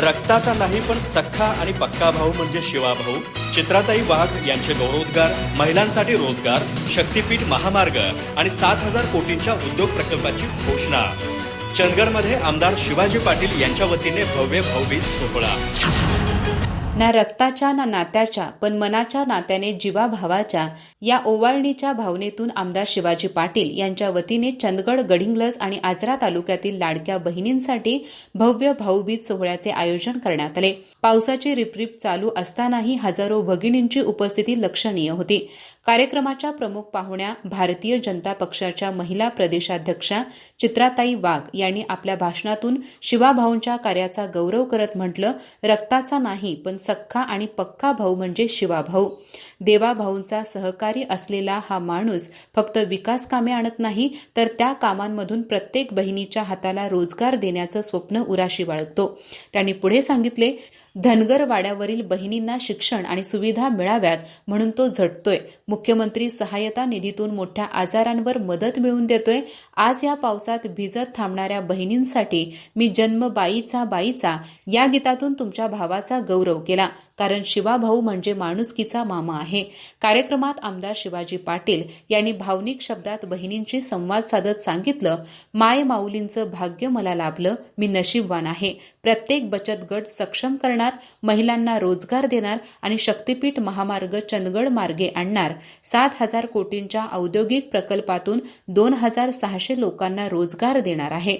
रक्ताचा नाही पण सख्खा आणि पक्का भाऊ म्हणजे शिवाभाऊ चित्राताई वाघ यांचे गौरवोद्गार महिलांसाठी रोजगार शक्तीपीठ महामार्ग आणि सात हजार कोटींच्या उद्योग प्रकल्पाची घोषणा. चंदगडमध्ये आमदार शिवाजी पाटील यांच्या वतीने भव्य भाऊबीज सोहळा. ना रक्ताच्या ना नात्याच्या पण मनाच्या नात्याने जीवाभावाच्या या ओवाळणीच्या भावनेतून आमदार शिवाजी पाटील यांच्या वतीने चंदगड गडिंग्लज आणि आजरा तालुक्यातील लाडक्या बहिणींसाठी भव्य भाऊबीज सोहळ्याचे आयोजन करण्यात आले. पावसाची रिपरिप चालू असतानाही हजारो भगिनींची उपस्थिती लक्षणीय होती. कार्यक्रमाच्या प्रमुख पाहुण्या भारतीय जनता पक्षाच्या महिला प्रदेशाध्यक्षा चित्राताई वाघ यांनी आपल्या भाषणातून शिवाभाऊंच्या कार्याचा गौरव करत म्हटलं रक्ताचा नाही पण सख्खा आणि पक्का भाऊ म्हणजे शिवाभाऊ. देवाभाऊंचा सहकारी असलेला हा माणूस फक्त विकास कामे आणत नाही तर त्या कामांमधून प्रत्येक बहिणीच्या हाताला रोजगार देण्याचं स्वप्न उराशी बाळगतो त्यांनी पुढे सांगितले धनगर वाड्यावरील बहिणींना शिक्षण आणि सुविधा मिळाव्यात म्हणून तो झटतोय. मुख्यमंत्री सहायता निधीतून मोठ्या आजारांवर मदत मिळवून देतोय. आज या पावसात भिजत थांबणाऱ्या बहिणींसाठी मी जन्म बाईचा बाईचा या गीतातून तुमच्या भावाचा गौरव केला. कारण शिवाभाऊ म्हणजे माणुसकीचा मामा आहे. कार्यक्रमात आमदार शिवाजी पाटील यांनी भावनिक शब्दात बहिणींशी संवाद साधत सांगितलं माय माऊलींचं भाग्य मला लाभलं मी नशीबवान आहे. प्रत्येक बचत गट सक्षम करणार महिलांना रोजगार देणार आणि शक्तीपीठ महामार्ग चंदगड मार्गे आणणार. सात हजार कोटींच्या औद्योगिक प्रकल्पातून दोन हजार सहाशे लोकांना रोजगार देणार आहे.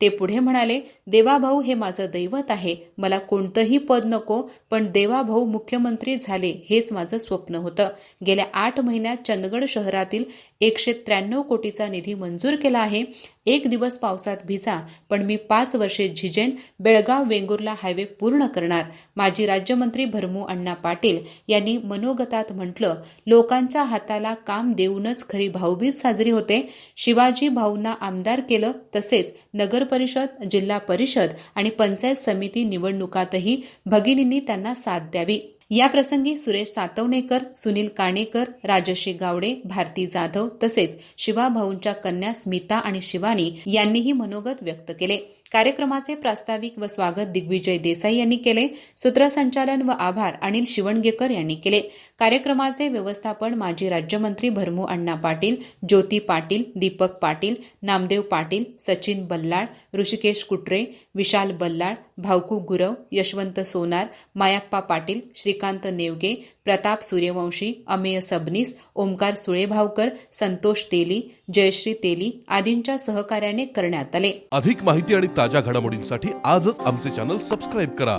ते पुढे म्हणाले देवाभाऊ हे माझं दैवत आहे. मला कोणतंही पद नको पण देवाभाऊ मुख्यमंत्री झाले हेच माझं स्वप्न होतं. गेल्या आठ महिन्यात चंदगड शहरातील एकशे त्र्याण्णव कोटीचा निधी मंजूर केला आहे. एक दिवस पावसात भिजा पण मी पाच वर्षे झिजेन बेळगाव वेंगुर्ला हायवे पूर्ण करणार माजी राज्यमंत्री भरमू अण्णा पाटील यांनी मनोगतात म्हटलं लोकांच्या हाताला काम देऊनच खरी भाऊबीज साजरी होते. शिवाजी भाऊंना आमदार केलं तसेच नगर परिषद जिल्हा परिषद आणि पंचायत समिती निवडणुकातही भगिनींनी त्यांना साथ द्यावी. याप्रसंगी सुरेश सातवणेकर सुनील काणेकर राजश्री गावडे भारती जाधव तसेच शिवाभाऊंच्या कन्या स्मिता आणि शिवानी यांनीही मनोगत व्यक्त केले. कार्यक्रमाचे प्रास्ताविक व स्वागत दिग्विजय देसाई यांनी केले. सूत्रसंचालन व आभार अनिल शिवणगेकर यांनी केले. कार्यक्रमाचे व्यवस्थापन माजी राज्यमंत्री भरमू अण्णा पाटील ज्योती पाटील दीपक पाटील नामदेव पाटील सचिन बल्लाळ ऋषिकेश कुट्रे विशाल बल्लाळ भाऊकू गुरव यशवंत सोनार मायाप्पा पाटील श्रीकांत नेवगे प्रताप सूर्यवंशी अमेय सबनीस ओमकार सुळेभावकर संतोष तेली जयश्री तेली आदींच्या सहकार्याने करण्यात आले. अधिक माहिती आणि ताज्या घडामोडींसाठी आजच आमचे चॅनल सबस्क्राईब करा.